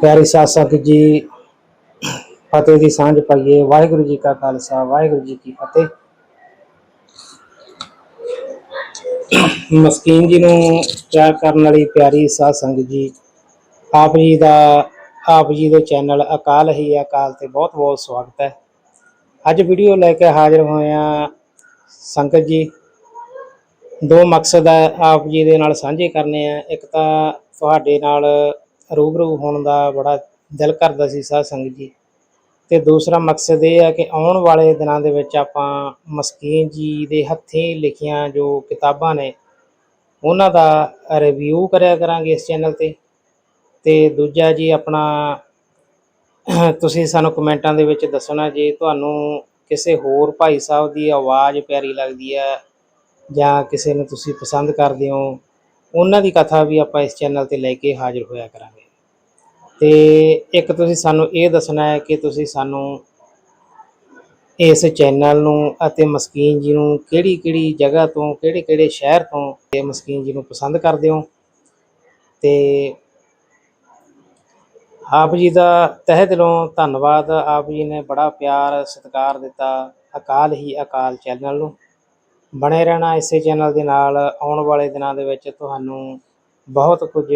ਪਿਆਰੀ ਸਾਧ ਸੰਗਤ ਜੀ, ਫਤਿਹ ਦੀ ਸਾਂਝ ਪਾਈਏ। ਵਾਹਿਗੁਰੂ ਜੀ ਕਾ ਖਾਲਸਾ, ਵਾਹਿਗੁਰੂ ਜੀ ਕੀ ਫਤਿਹ। ਮਸਕੀਨ ਜੀ ਨੂੰ ਪਿਆਰ ਕਰਨ ਵਾਲੀ ਪਿਆਰੀ ਸਾਧ ਸੰਗਤ ਜੀ, ਆਪ ਜੀ ਦਾ, ਆਪ ਜੀ ਦੇ ਚੈਨਲ ਅਕਾਲ ਹੀ ਅਕਾਲ ਤੇ ਬਹੁਤ ਬਹੁਤ ਸਵਾਗਤ ਹੈ। ਅੱਜ ਵੀਡੀਓ ਲੈ ਕੇ ਹਾਜ਼ਰ ਹੋਏ ਹਾਂ ਸੰਗਤ ਜੀ। ਦੋ ਮਕਸਦ ਹੈ ਆਪ ਜੀ ਦੇ ਨਾਲ ਸਾਂਝੇ ਕਰਨੇ ਆ ਇੱਕ ਤਾਂ ਤੁਹਾਡੇ ਨਾਲ ਰੂਬਰੂ ਹੋਣ ਦਾ ਬੜਾ ਦਿਲ ਕਰਦਾ ਸੀ ਸਾਧ ਸੰਗਤ ਜੀ। ਤੇ ਦੂਸਰਾ ਮਕਸਦ ਇਹ ਹੈ ਕਿ ਆਉਣ ਵਾਲੇ ਦਿਨਾਂ ਦੇ ਵਿੱਚ ਆਪਾਂ ਮਸਕੀਨ ਜੀ ਦੇ ਹੱਥੀਂ ਲਿਖੀਆਂ ਜੋ ਕਿਤਾਬਾਂ ਨੇ, ਉਹਨਾਂ ਦਾ ਰਿਵਿਊ ਕਰਿਆ ਕਰਾਂਗੇ ਇਸ ਚੈਨਲ ਤੇ। ਤੇ ਦੂਜਾ ਜੀ ਆਪਣਾ ਤੁਸੀਂ ਸਾਨੂੰ ਕਮੈਂਟਾਂ ਦੇ ਵਿੱਚ ਦੱਸਣਾ ਜੇ ਤੁਹਾਨੂੰ ਕਿਸੇ ਹੋਰ ਭਾਈ ਸਾਹਿਬ ਦੀ ਆਵਾਜ਼ ਪਿਆਰੀ ਲੱਗਦੀ ਹੈ ਜਾਂ ਕਿਸੇ ਨੂੰ ਤੁਸੀਂ ਪਸੰਦ ਕਰਦੇ ਹੋ, ਉਹਨਾਂ ਦੀ ਕਥਾ ਵੀ ਆਪਾਂ ਇਸ ਚੈਨਲ ਤੇ ਲੈ ਕੇ ਹਾਜ਼ਰ ਹੋਇਆ ਕਰਾਂਗੇ। ਤੇ ਇੱਕ ਤੁਸੀਂ ਸਾਨੂੰ ਇਹ ਦੱਸਣਾ ਹੈ ਕਿ ਤੁਸੀਂ ਸਾਨੂੰ ਇਸ ਚੈਨਲ ਨੂੰ ਅਤੇ ਮਸਕੀਨ ਜੀ ਨੂੰ ਕਿਹੜੀ ਕਿਹੜੀ ਜਗ੍ਹਾ ਤੋਂ, ਕਿਹੜੇ ਕਿਹੜੇ ਸ਼ਹਿਰ ਤੋਂ ਇਹ ਮਸਕੀਨ ਜੀ ਨੂੰ ਪਸੰਦ ਕਰਦੇ ਹੋ? ਤੇ ਆਪ ਜੀ ਦਾ ਤਹਿ ਦਿਲੋਂ ਧੰਨਵਾਦ। ਆਪ ਜੀ ਨੇ ਬੜਾ ਪਿਆਰ ਸਤਿਕਾਰ ਦਿੱਤਾ ਅਕਾਲ ਹੀ ਅਕਾਲ ਚੈਨਲ ਨੂੰ। ਬਣੇ ਰਹਿਣਾ ਇਸੇ ਚੈਨਲ ਦੇ ਨਾਲ। ਆਉਣ ਵਾਲੇ ਦਿਨਾਂ ਦੇ ਵਿੱਚ ਤੁਹਾਨੂੰ ਬਹੁਤ ਕੁਝ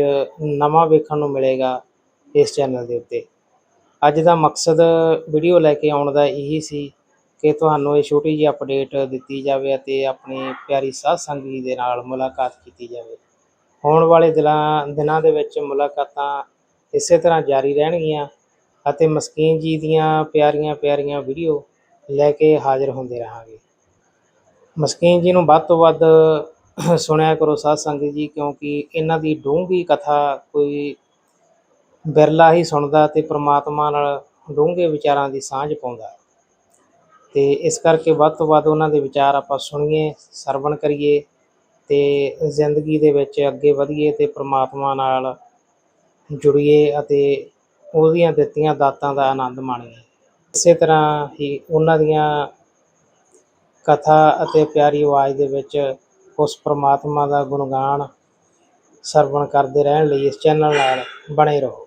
ਨਵਾਂ ਵੇਖਣ ਨੂੰ ਮਿਲੇਗਾ। ਇਸ ਚੈਨਲ ਦੇ ਉੱਤੇ। ਅੱਜ ਦਾ ਮਕਸਦ ਵੀਡੀਓ ਲੈ ਕੇ ਆਉਣ ਦਾ ਇਹੀ ਸੀ ਕਿ ਤੁਹਾਨੂੰ ਇਹ ਛੋਟੀ ਜਿਹੀ ਅਪਡੇਟ ਦਿੱਤੀ ਜਾਵੇ ਅਤੇ ਆਪਣੀ ਪਿਆਰੀ ਸਾਧ ਸੰਗਤ ਜੀ ਦੇ ਨਾਲ ਮੁਲਾਕਾਤ ਕੀਤੀ ਜਾਵੇ। ਆਉਣ ਵਾਲੇ ਦਿਨਾਂ ਦਿਨਾਂ ਦੇ ਵਿੱਚ ਮੁਲਾਕਾਤਾਂ ਇਸੇ ਤਰ੍ਹਾਂ ਜਾਰੀ ਰਹਿਣਗੀਆਂ ਅਤੇ ਮਸਕੀਨ ਜੀ ਦੀਆਂ ਪਿਆਰੀਆਂ ਪਿਆਰੀਆਂ ਵੀਡੀਓ ਲੈ ਕੇ ਹਾਜ਼ਰ ਹੁੰਦੇ ਰਹਾਂਗੇ। ਮਸਕੀਨ ਜੀ ਨੂੰ ਵੱਧ ਤੋਂ ਵੱਧ ਸੁਣਿਆ ਕਰੋ ਸਾਧ ਸੰਗਤ ਜੀ, ਕਿਉਂਕਿ ਇਹਨਾਂ ਦੀ ਡੂੰਘੀ ਕਥਾ ਕੋਈ ਬਿਰਲਾ ਹੀ ਸੁਣਦਾ ਤੇ ਪ੍ਰਮਾਤਮਾ ਨਾਲ ਡੂੰਘੇ ਵਿਚਾਰਾਂ ਦੀ ਸਾਂਝ ਪਾਉਂਦਾ ਹੈ। ਤੇ ਇਸ ਕਰਕੇ ਵੱਧ ਤੋਂ ਵੱਧ ਉਹਨਾਂ ਦੇ ਵਿਚਾਰ ਆਪਾਂ ਸੁਣੀਏ, ਸਰਵਣ ਕਰੀਏ ਤੇ ਜ਼ਿੰਦਗੀ ਦੇ ਵਿੱਚ ਅੱਗੇ ਵਧੀਏ ਤੇ ਪ੍ਰਮਾਤਮਾ ਨਾਲ ਜੁੜੀਏ ਅਤੇ ਉਹਦੀਆਂ ਦਿੱਤੀਆਂ ਦਾਤਾਂ ਦਾ ਆਨੰਦ ਮਾਣੀਏ ਇਸੇ ਤਰ੍ਹਾਂ ਹੀ ਉਹਨਾਂ ਦੀਆਂ ਕਥਾ ਅਤੇ ਪਿਆਰੀ ਆਵਾਜ਼ ਦੇ ਵਿੱਚ ਉਸ ਪ੍ਰਮਾਤਮਾ ਦਾ ਗੁਣਗਾਨ ਸਰਵਣ ਕਰਦੇ ਰਹਿਣ ਲਈ ਇਸ ਚੈਨਲ ਨਾਲ ਬਣੇ ਰਹੋ